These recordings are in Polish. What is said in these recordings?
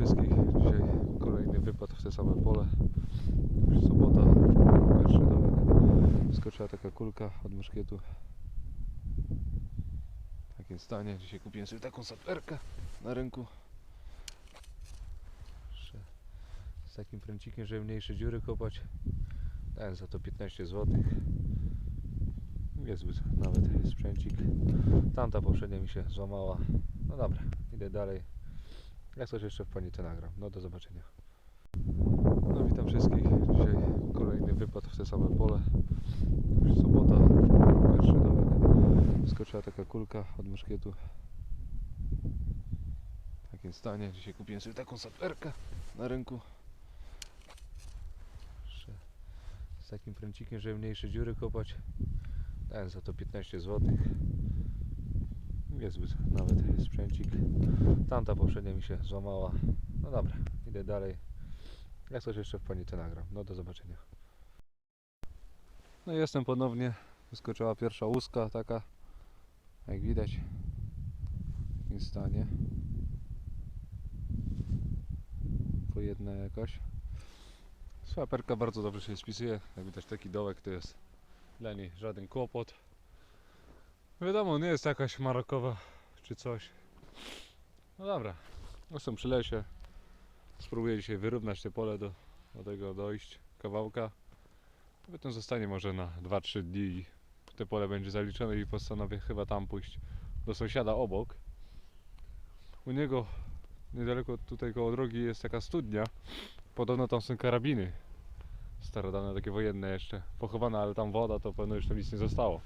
wszystkich. Dzisiaj kolejny wypad w te same pole. Już sobota, pierwszy dołek. Skoczyła taka kulka od muszkietu. W takim stanie. Dzisiaj kupiłem sobie taką saperkę na rynku. Z takim pręcikiem, żeby mniejsze dziury kopać. Dałem za to 15 zł. Niezły nawet sprzęcik. Tamta poprzednia mi się złamała. No dobra, idę dalej. Jak coś jeszcze w panice nagram. No do zobaczenia. No witam wszystkich. Dzisiaj kolejny wypad w te same pole. Już sobota, pierwszy dołek. Skoczyła taka kulka od muszkietu. W takim stanie. Dzisiaj kupiłem sobie taką saperkę na rynku. Z takim pręcikiem, żeby mniejsze dziury kopać. Dałem za to 15 zł. Niezły nawet sprzęcik. Tamta poprzednia mi się złamała. No dobra, idę dalej. Jak coś jeszcze w panice nagram. No do zobaczenia. No i jestem ponownie. Wyskoczyła pierwsza łuska taka. Jak widać. Takim stanie. Po jedna jakaś. Słaperka bardzo dobrze się spisuje. Jak widać taki dołek to jest dla niej żaden kłopot. Wiadomo, nie jest jakaś marokowa czy coś. No dobra, jestem przy lesie. Spróbuję dzisiaj wyrównać te pole do, do tego dojść kawałka. Potem zostanie może na 2-3 dni i te pole będzie zaliczone i postanowię chyba tam pójść do sąsiada obok. U niego niedaleko tutaj koło drogi jest taka studnia. Podobno tam są karabiny starodawne, takie wojenne jeszcze, pochowane, ale tam woda, to pewno już tam nic nie zostało.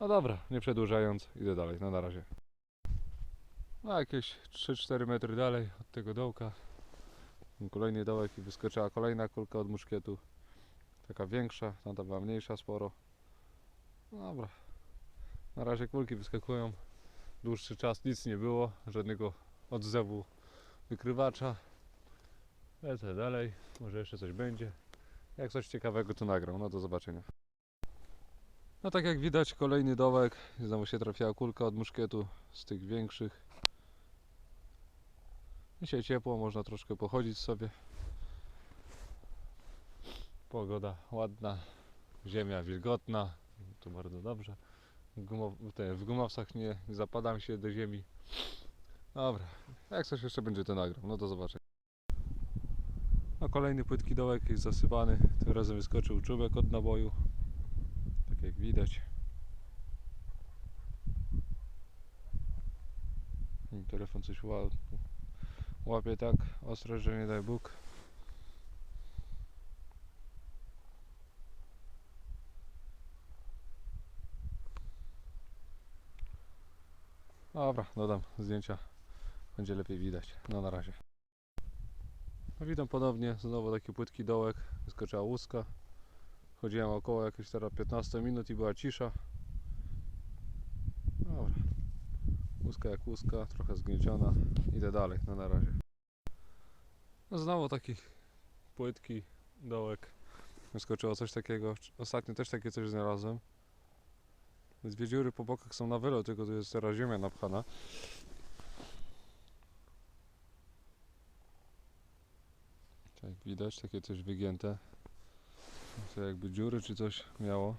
No dobra, nie przedłużając, idę dalej, no na razie. No jakieś 3-4 metry dalej od tego dołka. Kolejny dołek i wyskoczyła kolejna kulka od muszkietu. Taka większa, tamta była mniejsza sporo. No dobra. Na razie kulki wyskakują. Dłuższy czas nic nie było, żadnego odzewu wykrywacza. Lecę dalej, może jeszcze coś będzie. Jak coś ciekawego to nagram. No do zobaczenia. No tak jak widać kolejny dołek. Znowu się trafiła kulka od muszkietu z tych większych. Dzisiaj ciepło, można troszkę pochodzić sobie. Pogoda ładna, ziemia wilgotna, to bardzo dobrze. W gumowcach nie zapadam się do ziemi. Dobra, jak coś jeszcze będzie to nagram. No do zobaczenia. No kolejny płytki dołek jest zasypany. Tym razem wyskoczył czubek od naboju. Jak widać. Telefon coś ła- łapie tak ostro, że nie daj Bóg. Dobra, dodam zdjęcia. Będzie lepiej widać. No na razie. No witam ponownie, znowu taki płytki dołek, wyskoczyła łuska. Chodziłem około jakieś teraz 15 minut i była cisza. Dobra. Łuska jak łuska, trochę zgnieciona. Idę dalej, no na razie. No znowu taki płytki dołek. Wyskoczyło coś takiego. Ostatnio też takie coś znalazłem. Dwie dziury po bokach są na wylot, tylko tu jest teraz ziemia napchana. Tak widać, takie coś wygięte. To jakby dziury czy coś miało.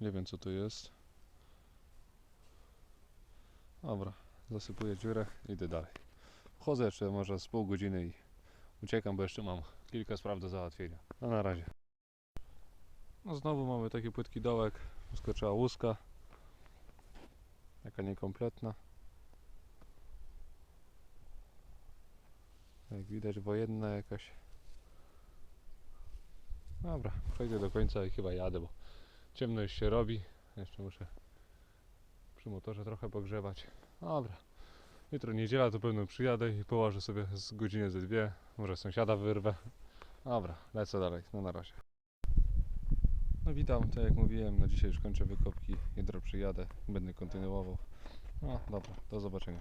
Nie wiem co to jest. Dobra, zasypuję dziurę, idę dalej. Chodzę jeszcze może z pół godziny i uciekam, bo jeszcze mam kilka spraw do załatwienia. No na razie. No znowu mamy taki płytki dołek. Wyskoczyła łuska. Taka niekompletna. Widać wojenna jakaś. Dobra, przejdę do końca i chyba jadę, bo ciemno już się robi. Jeszcze muszę przy motorze trochę pogrzebać. Dobra. Jutro niedziela to pewno przyjadę i położę sobie z godziny ze dwie. Może sąsiada wyrwę. Dobra, lecę dalej. No na razie. No witam, tak jak mówiłem, na dzisiaj już kończę wykopki. Jutro przyjadę, będę kontynuował. No dobra, do zobaczenia.